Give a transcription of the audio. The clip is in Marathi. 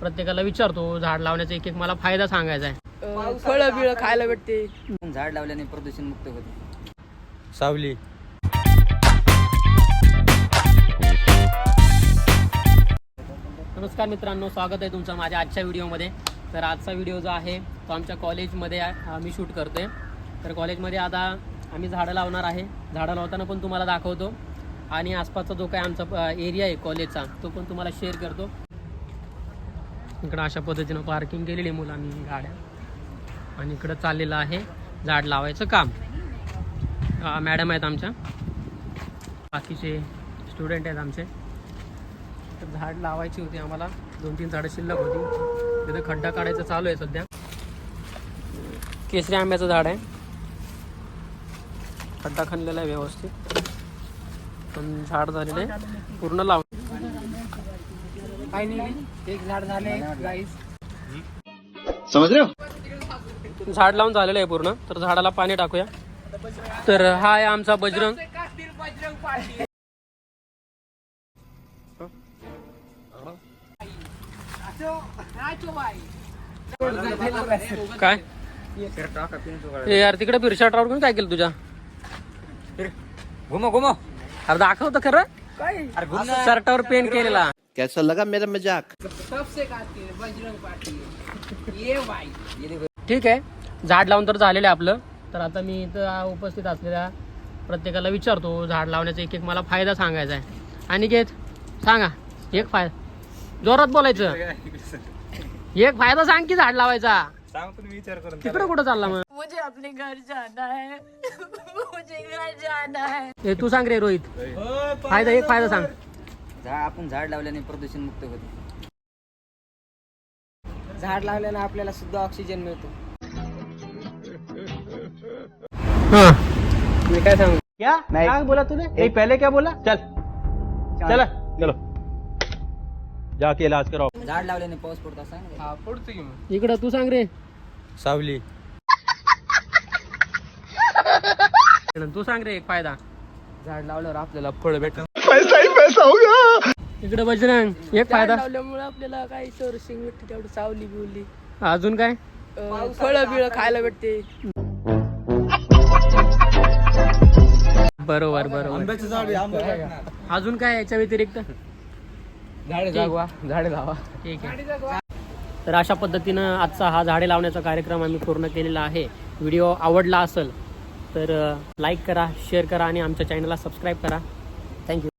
प्रत्येकाला विचारतो झाड लावण्याचा एक एक मला फायदा सांगायचा आहे. फळं बिळं खायला भेटते. झाड लावल्याने प्रदूषण मुक्त होते. सावली. नमस्कार मित्रांनो स्वागत आहे तुमचं माझ्या आजच्या व्हिडिओमध्ये. तर आजचा व्हिडिओ जो आहे तो आमच्या कॉलेजमध्ये आहे, आम्ही शूट करतोय. तर कॉलेजमध्ये आता आम्ही झाडं लावणार आहे. झाडं लावताना पण तुम्हाला दाखवतो. आणि आसपासचा जो काय आमचा एरिया आहे कॉलेजचा तो पण तुम्हाला शेअर करतो. इकडं अशा पद्धतीनं पार्किंग केलेली आहे मुलांनी गाड्या. आणि इकडं चाललेलं आहे झाड लावायचं काम. मॅडम आहेत आमच्या. बाकीचे स्टुडंट आहेत आमचे. तर झाड लावायची होती आम्हाला. दोन तीन झाडं शिल्लक होती. तिथं खड्डा काढायचं चालू आहे सध्या. केसरी आंब्याचं झाड आहे. खड्डा खणलेला आहे व्यवस्थित. पण झाड झालेलं आहे. पूर्ण एक झाड झाले गाईस झाड लावून झालेलं आहे पूर्ण. तर झाडाला पाणी टाकूया. तर हा आहे आमचा बजरंग. काय? ए यार तिकडे फिरशा ट्रावर काय केलं तुझ्या? घुमो घुमो. अरे दाखव तर खरं. अरे घुम ना. शर्टावर पेंट केलेला. कैसा लगा मेरा मजाक? सबसे खाते बजरंग ये ठीक आहे. झाड लावून तर झालेलं आहे आपलं. तर आता मी इथं उपस्थित असलेल्या प्रत्येकाला विचारतो झाड लावण्याचा एक एक मला फायदा सांगायचा आहे. आणि घेत सांगा. एक फायदा जोरात बोलायचं. एक फायदा सांग की झाड लावायचा. तिकडे कुठं चालला मग? मुझे अपने घर जाना है। मुझे घर जाना है। हे तू सांग रे रोहित. फायदा एक फायदा सांग. झा- आपण झाड लावल्याने प्रदूषण मुक्त होते. झाड लावल्याने आपल्याला सुद्धा ऑक्सिजन मिळतो. हा. मी काय सांगू? क्या? काय बोला तूने? नहीं पहले क्या बोला? चल. चला. चलो. जाके इलाज कराओ. झाड लावल्याने पाऊस पडतो सांग ना. हा पडतो की मग. इकडं तू सांग रे. सावली. तू सांग रे एक फायदा. झाड लावल्यावर आपल्याला फळ भेटत इकडे बजरंग एक फायदा. लावल्यामुळे आपल्याला काही सर्विसिंग भेटते तेवढं सावली बिवली. अजून काय? फळं बिळं खायला भेटते. बरोबर बरोबर. अजून काय याच्या व्यतिरिक्त? झाडे जागवा झाडे लावा. ठीक आहे. तर अशा पद्धतीनं आजचा हा झाडे लावण्याचा कार्यक्रम आम्ही पूर्ण केलेला आहे. व्हिडिओ आवडला असेल तर लाईक करा शेअर करा आणि आमच्या चॅनलला सबस्क्राईब करा. थँक्यू